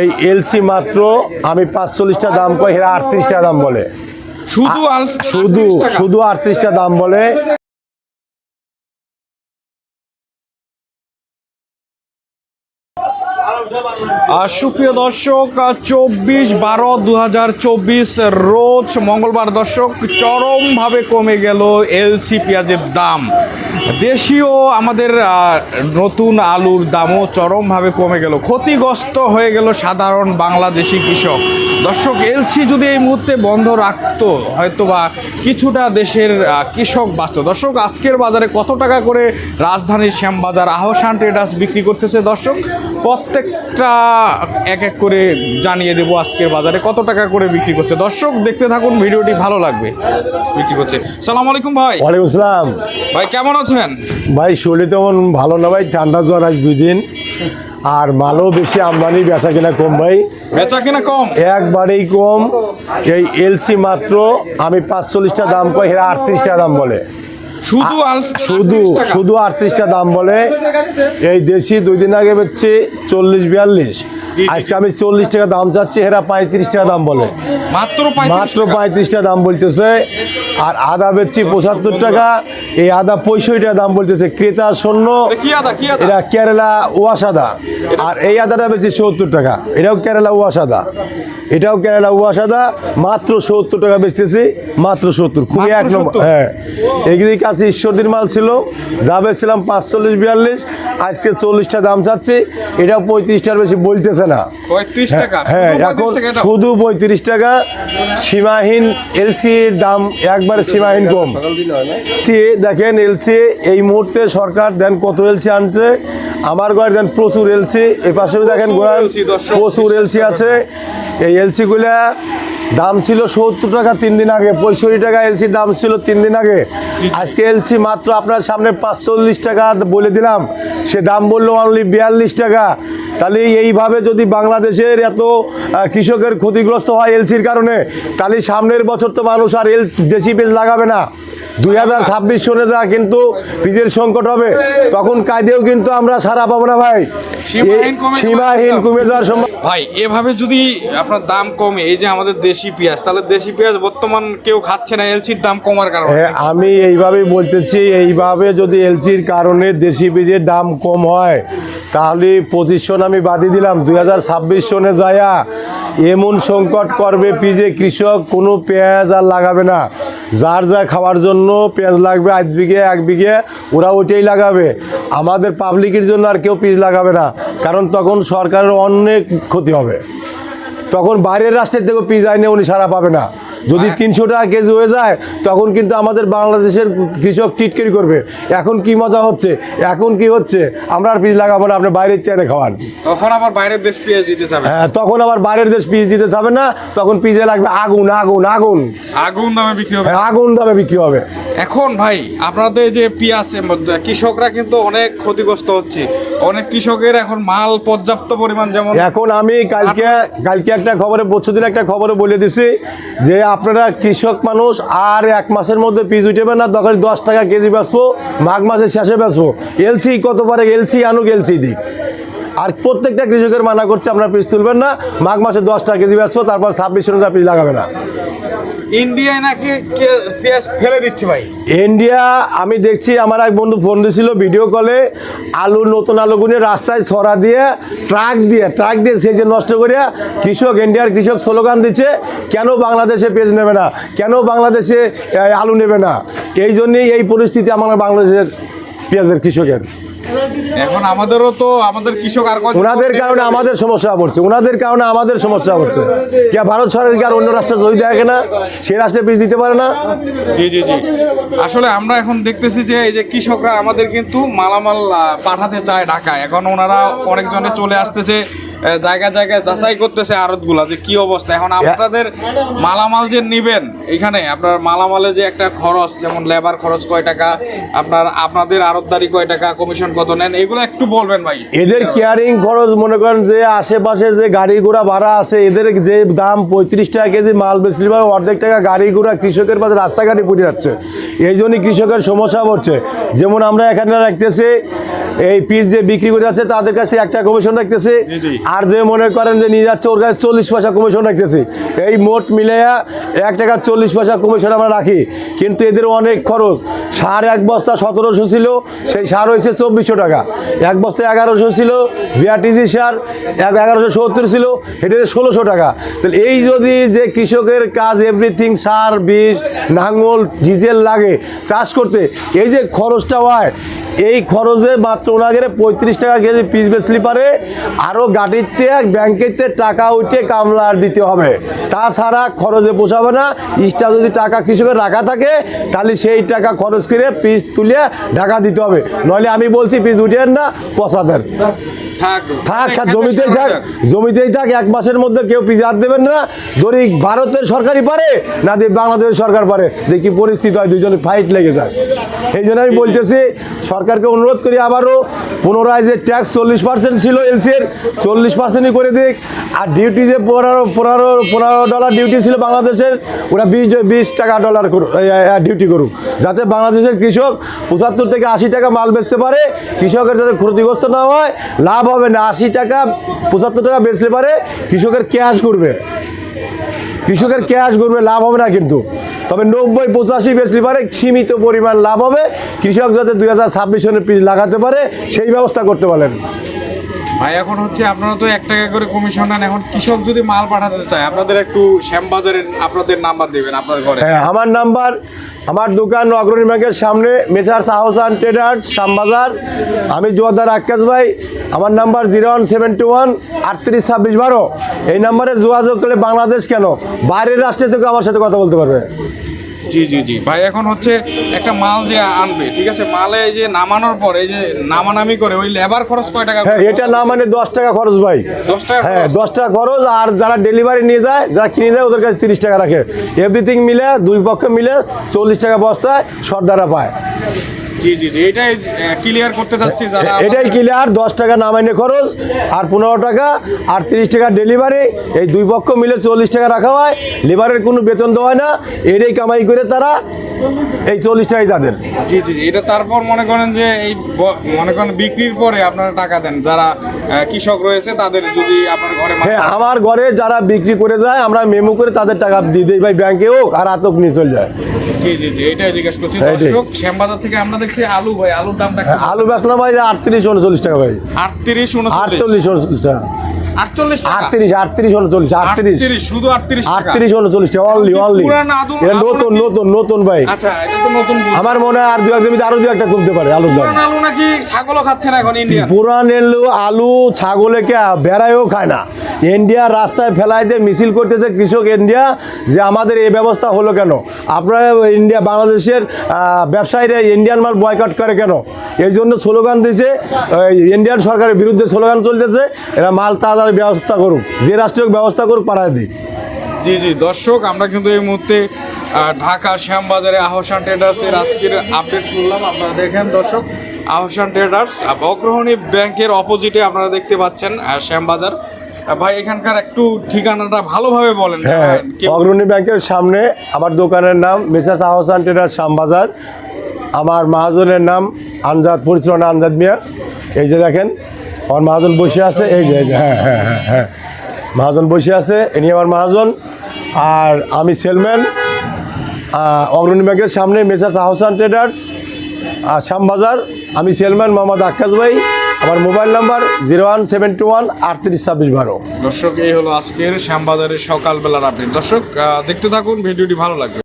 এই এলসি মাত্র আমি পাঁচচল্লিশটা দাম কই এরা আটত্রিশটা দাম বলে। শুধু শুধু শুধু আটত্রিশটা দাম বলে। সুপ্রিয় দর্শক চব্বিশ বারো দু রোজ মঙ্গলবার দর্শক চরমভাবে কমে গেল এলসি পেঁয়াজের দাম। দেশীয় আমাদের নতুন আলুর দামও চরমভাবে কমে গেল। ক্ষতিগ্রস্ত হয়ে গেল সাধারণ বাংলাদেশি কৃষক। দর্শক, এলসি যদি এই মুহূর্তে বন্ধ রাখতো, হয়তোবা কিছুটা দেশের কৃষক বাঁচত। দর্শক, আজকের বাজারে কত টাকা করে রাজধানীর শ্যামবাজার আহসান ট্রেডার্স বিক্রি করতেছে দর্শক? প্রত্যেকটা এক এক করে জানিয়ে দেবো আজকের বাজারে। কত টাকা করে বিক্রি করছে? দর্শক দেখতে থাকুন ভিডিওটি ভালো লাগবে। বিক্রি করছে। সালাম আলাইকুম ভাই। ওয়ালাইকুম আসসালাম ভাই কেমন আছেন? ভাই শরীর তেমন ভালো না ভাই ঠান্ডা জ্বর আজ দুই দিন। আর মালও বেশি আমদানি বেচা কিনা কম ভাই। বেচা কিনা কম? একবারেই কম। এই এলসি মাত্র আমি পাঁচচল্লিশটা দাম কই এরা আটত্রিশটা দাম বলে। শুধু শুধু শুধু আটত্রিশটা দাম বলে এই দেশি দুই দিন আগে বেচছে চল্লিশ বিয়াল্লিশ। আজকে আমি চল্লিশ টাকা দাম চাচ্ছি এরা পঁয়ত্রিশ টাকা দাম বলে। মাত্র 35 মাত্র টাকা। পঁয়ত্রিশটা দাম বলতেছে। আর আদা বেচছি পঁচাত্তর টাকা। এই আদা পঁয়ষট্টি টাকা দাম বলতেছে ক্রেতা শূন্য। এরা কেরালা ওয়াশ আদা। আর এই আদাটা বেচি সত্তর টাকা। এটাও কেরালা ওয়াশ আদা। এটাও কেরালা ওয়াশ আদা মাত্র সত্তর টাকা বেচতেছি মাত্র সত্তর খুবই এক নম্বর হ্যাঁ। এগুলির কাছে ঈশ্বরদীর মাল ছিল যা বেচছিলাম পাঁচচল্লিশ বিয়াল্লিশ আজকে চল্লিশটা দাম চাচ্ছি এটাও পঁয়ত্রিশটার বেশি বলতেছে না। হ্যাঁ শুধু 35 এখন শুধু পঁয়ত্রিশ টাকা সীমাহীন এলসির দাম একবারে সীমাহীন কম। দেখেন এলসি এই মুহূর্তে সরকার দেন কত এলসি আনছে আমার ঘরে দেন প্রচুর এলসি এই পাশেও দেখেন LC প্রচুর এলসি আছে। এই এলসিগুলা দাম ছিল সত্তর টাকা তিন দিন আগে পঁয়ষট্টি টাকা এলসির দাম ছিল তিন দিন আগে। আজকে এলসি মাত্র আপনার সামনে পাঁচচল্লিশ টাকা বলে দিলাম। সে দাম বলল অনলি বিয়াল্লিশ টাকা। তাহলে এইভাবে যদি বাংলাদেশের এত কৃষকের ক্ষতিগ্রস্ত হয় এলসির কারণে তাহলে সামনের বছর তো মানুষ আর এল দেশি পেজ লাগাবে না। দুই হাজার ছাব্বিশ সনে যা কিন্তু বীজের সংকট হবে তখন কায়দেও কিন্তু আমরা সারা পাবো না ভাই। সীমাহীন কমে- যাওয়ার সম্ভব ভাই এভাবে যদি আপনার দাম কমে এই যে আমাদের দেশি পেঁয়াজ তাহলে দেশি পেঁয়াজ বর্তমান কেউ খাচ্ছে না এলসির দাম কমার কারণে। হ্যাঁ, আমি এইভাবেই বলতেছি এইভাবে যদি এলসির কারণে দেশি বীজের দাম কম হয় তাহলে পঁচিশ সন আমি বাদি দিলাম। দুই হাজার ছাব্বিশ সনে যায়া এমন সংকট করবে পিজে কৃষক, কোনো পেঁয়াজ আর লাগাবে না। যার যা খাওয়ার জন্য পেঁয়াজ লাগবে আধ বিঘে, এক বিঘে, ওরা ওইটাই লাগাবে। আমাদের পাবলিকের জন্য আর কেউ পিস লাগাবে না, কারণ তখন সরকারের অনেক ক্ষতি হবে। তখন বাইরের রাষ্ট্রের থেকে পিস আইনে উনি সারা পাবে না। যদি তিনশো টাকা কেজি হয়ে যায় তখন কিন্তু আমাদের বাংলাদেশের কৃষক টিটকারি করবে। এখন কি মজা হচ্ছে? এখন কি হচ্ছে? আমরা আর পিস লাগাবো না আপনি বাইরের চেয়ারে খাওয়ান। তখন আবার বাইরের দেশ পেঁয়াজ দিতে যাবে। হ্যাঁ তখন আবার বাইরের দেশ পিস দিতে যাবে না তখন পিসে লাগবে আগুন আগুন আগুন। আগুন দামে বিক্রি হবে। হ্যাঁ, আগুন দামে বিক্রি হবে। এখন ভাই আপনাদের যে পেঁয়াজ কৃষকরা কিন্তু অনেক ক্ষতিগ্রস্ত হচ্ছে। অনেক কৃষকের এখন মাল পর্যাপ্ত পরিমাণ যেমন এখন আমি কালকে কালকে একটা খবরে পরশু একটা খবরে বলে দিছি যে আপনারা কৃষক মানুষ আর এক মাসের মধ্যে পিস উঠেবে না। তখন দশ টাকা কেজি বেচবো, মাঘ মাসের শেষে বেচবো। এলসি কত পারে? এলসি আনুক, এলসি দিক। আর প্রত্যেকটা কৃষকের মানা করছে, আপনারা পিস তুলবেন না। মাঘ মাসে দশ টাকা কেজি বেচবো, তারপর ছাব্বিশ টাকা পিস লাগাবে না। ইন্ডিয়ায় নাকি পেঁয়াজ ফেলে দিচ্ছে ভাই? ইন্ডিয়া, আমি দেখছি, আমার এক বন্ধু ফোন দিয়েছিল ভিডিও কলে আলু, নতুন আলুগুলো রাস্তায় ছড়া দিয়ে, ট্রাক দিয়ে ট্রাক দিয়ে সেচে নষ্ট করে কৃষক, ইন্ডিয়ার কৃষক স্লোগান দিচ্ছে, কেন বাংলাদেশে পেঁয়াজ নেবে না? কেন বাংলাদেশে আলু নেবে না? এই জন্যই এই পরিস্থিতি আমার বাংলাদেশের পেঁয়াজের কৃষকের। এখন আমাদেরও তো আমাদের কৃষক আর ওনাদের কারণে আমাদের সমস্যা পড়ছে। ওনাদের কারণে আমাদের সমস্যা পড়ছে। কে ভারত সরকার অন্য রাষ্ট্রে সহি দেখে না? সে রাষ্ট্রে পিস দিতে পারে না? জি জি জি। আসলে আমরা এখন দেখতেছি যে এই যে কৃষকরা আমাদের কিন্তু মালামাল পাঠাতে চায় ঢাকায়। এখন ওনারা অনেকজনে চলে আসতেছে। আহ, জায়গায় জায়গায় যাচাই করতেছে আড়তগুলা যে কি অবস্থা। এখন আপনাদের মালামাল যে নিবেন এখানে আপনার মালামালে যে একটা খরচ যেমন লেবার খরচ কয় টাকা আপনার আপনাদের আড়তদারি কয় টাকা কমিশন কত নেন এগুলো একটু বলবেন ভাই। এদের কেয়ারিং খরচ মনে করেন যে আশেপাশে যে গাড়ি ঘোড়া ভাড়া আছে এদের যে দাম পঁয়ত্রিশ টাকা কেজি মাল বেশি অর্ধেক টাকা গাড়ি ঘোড়া কৃষকের পাশে রাস্তাঘাটে পড়ে যাচ্ছে। এই জন্যই কৃষকের সমস্যা পড়ছে। যেমন আমরা এখানে রাখতেছি এই পিস যে বিক্রি করে যাচ্ছে তাদের কাছ থেকে একটা কমিশন রাখতেছি। আর যে মনে করেন যে নিয়ে যাচ্ছে ওর কাছে চল্লিশ পয়সা কমিশন রাখতেছি। এই মোট মিলে এক টাকা চল্লিশ পয়সা কমিশন আমরা রাখি। কিন্তু এদের অনেক খরচ। সার এক বস্তা সতেরোশো ছিল সেই সার হয়েছে চব্বিশশো টাকা। এক বস্তা এগারোশো ছিল বিআরটিসি সার এক এগারোশো সত্তর ছিল এটা ষোলোশো টাকা। তাহলে এই যদি যে কৃষকের কাজ এভরিথিং সার বিষ নাঙ্গল ডিজেল লাগে চাষ করতে এই যে খরচটা হয় এই খরচে মাত্র ওনাকে পঁয়ত্রিশ টাকা কেজি পিস বেসলি পারে আরও গাড়িতে, ব্যাংকেতে টাকা উঠে কামলার দিতে হবে। তাছাড়া খরচে পোষাবে না। ইস্টা যদি টাকা কৃষকের রাখা থাকে, তাহলে সেই টাকা খরচ করে পিস তুলে ঢাকা দিতে হবে। নইলে আমি বলছি পিস উঠেন না পচা দেন থাক। থাক জমিতেই থাক জমিতেই থাক এক মাসের মধ্যে কেউ পিজার দেবেন না। ধরি ভারতের সরকারই পারে না দিয়ে বাংলাদেশের সরকার পারে। দেখি পরিস্থিতি হয় দুজনে ফাইট লেগে যায়। এই জন্য আমি বলতেছি সরকারকে অনুরোধ করি আবারও পুনরায় যে ট্যাক্স চল্লিশ পার্সেন্ট ছিল এলসির চল্লিশ পার্সেন্টই করে দিক। আর ডিউটি যে পনেরো পনেরো পনেরো ডলার ডিউটি ছিল বাংলাদেশের ওরা বিশ বিশ টাকা ডলার ডিউটি করুক। যাতে বাংলাদেশের কৃষক পঁচাত্তর থেকে আশি টাকা মাল বেচতে পারে কৃষকের যাতে ক্ষতিগ্রস্ত না হয় লাভ হবে না, আশি টাকা, পঁচাত্তর টাকা বেচলে পারে কৃষকের ক্যাশ করবে কৃষকের ক্যাশ করবে লাভ হবে না কিন্তু। তবে নব্বই, পঁচাশি বেচলে পারে, সীমিত পরিমাণ লাভ হবে। কৃষক যাতে দুই হাজার ছাব্বিশ সনের পিস লাগাতে পারে, সেই ব্যবস্থা করতে পারেন ভাই, এখন হচ্ছে আপনারা তো এক টাকা করে কমিশন নেন। এখন কৃষক যদি মাল পাঠাতে চায়, আপনাদের একটু শ্যামবাজারের আপনাদের নাম্বার দিবেন আপনার ঘরে। হ্যাঁ আমার নাম্বার, আমার দোকান অগ্রণী ব্যাংকের সামনে হাউস অ্যান্ড ট্রেডার্স, শ্যামবাজার। আমি জোয়াদার আক্কাস ভাই, আমার number zero one seven two one আটত্রিশ ছাব্বিশ বারো। এই নাম্বারে যোগাযোগ করলে বাংলাদেশ কেন? বাইরের রাষ্ট্রে থেকে আমার সাথে কথা বলতে পারবে। জি জি জি। ভাই এখন হচ্ছে একটা মাল যে আনবে ঠিক আছে? মালে এই যে নামানোর পরে এই যে নামানামি করে ওই লেবার খরচ কয় টাকা হ্যাঁ এটা না মানে দশ টাকা খরচ ভাই। দশ টাকা হ্যাঁ? দশ টাকা খরচ আর যারা ডেলিভারি নিয়ে যায় যারা কিনে যায় ওদের কাছে তিরিশ টাকা রাখে। এভরিথিং মিলে দুই পক্ষ মিলে চল্লিশ টাকা বস্তায় সর্দারা পায়। জি জি জি এটাই ক্লিয়ার করতে চাচ্ছি যারা এটাই ক্লিয়ার দশ টাকা নামাইনে খরচ আর পনেরো টাকা আর তিরিশ টাকা ডেলিভারি এই দুই পক্ষ মিলে চল্লিশ টাকা রাখা হয় লেবারের কোনো বেতন দেওয়া হয় না এটাই কামাই করে তারা এই চল্লিশ টাকাই তাদের জি জি এটা তারপর মনে করেন যে এই মনে করেন বিক্রির পরে আপনারা টাকা দেন যারা কৃষক রয়েছে তাদের যদি আপনার ঘরে হ্যাঁ আমার ঘরে যারা বিক্রি করে যায় আমরা মেমো করে তাদের টাকা দিয়ে দিই ভাই ব্যাংকে হোক আর আতক নিয়ে চলে যায়। জি জি জি এটাই জিজ্ঞেস করছি। দর্শক শ্যামবাজার থেকে আমরা দেখছি আলু ভাই আলুর দামটা হ্যাঁ, আলু বেচলাম ভাই আটত্রিশ উনচল্লিশ টাকা ভাই। আটত্রিশ উনচল্লিশ। আটচল্লিশ উনচল্লিশ টাকা। আটচল্লিশ আটত্রিশ আটত্রিশ উনচল্লিশ আটত্রিশ। শুধু আটত্রিশ আটত্রিশ উনচল্লিশ অনলি অনলি এটা নতুন নতুন নতুন ভাই। আচ্ছা এটা তো নতুন আমার মনে হয় আর দু আরও দু একটা কমতে পারে আলুর দাম। আলু নাকি ছাগলও খাচ্ছে না এখন ইন্ডিয়া পুরান এলু আলু ছাগলে কে বেড়াইও খায় না। ইন্ডিয়া রাস্তায় ফেলাই দিয়ে মিছিল করতেছে কৃষক ইন্ডিয়া যে আমাদের এই ব্যবস্থা হলো কেন? আপনারা ইন্ডিয়া বাংলাদেশের ব্যবসায়ীরা ইন্ডিয়ান মাল বয়কট করে কেন? এই জন্য স্লোগান ওই ইন্ডিয়ান সরকারের বিরুদ্ধে স্লোগান চলতেছে এরা মাল তাড়াতাড়ি ব্যবস্থা করুক যে রাষ্ট্রীয় ব্যবস্থা করুক পাড়ায় দিক। জি জি দর্শক আমরা কিন্তু এই মুহূর্তে ঢাকা শ্যামবাজারে আহসান ট্রেডার্সের আজকের আপডেট শুনলাম। আপনারা দেখেন দর্শক আহসান ট্রেডার্স অগ্রহণী ব্যাংকের অপোজিটে আপনারা দেখতে পাচ্ছেন শ্যামবাজার। ভাই এখানকার একটু ঠিকানাটা ভালোভাবে বলেন। হ্যাঁ অগ্রণী ব্যাংকের সামনে আমার দোকানের নাম মিসেস আহসান ট্রেডার শ্যামবাজার। আমার মাহাজনের নাম আনজাদ পরিচালনা আনজাদ মিয়া। এই যে দেখেন আমার মহাজন বসে আছে, এই যে হ্যাঁ হ্যাঁ হ্যাঁ হ্যাঁ। মহাজন বসে আছে, ইনি আমার মহাজন। আর আমি সেলম্যান। অগ্রণী ব্যাংকের সামনে মেসাস আহসান ট্রেডার্স। আর শ্যামবাজার, আমি সেলম্যান মোহাম্মদ আক্কাস ভাই। আমার mobile number zero one seven two one আটত্রিশ ছাব্বিশ বারো। দর্শক, এই হলো আজকের শ্যামবাজারের সকালবেলার আপডেট দর্শক দেখতে থাকুন, ভিডিওটি ভালো লাগবে।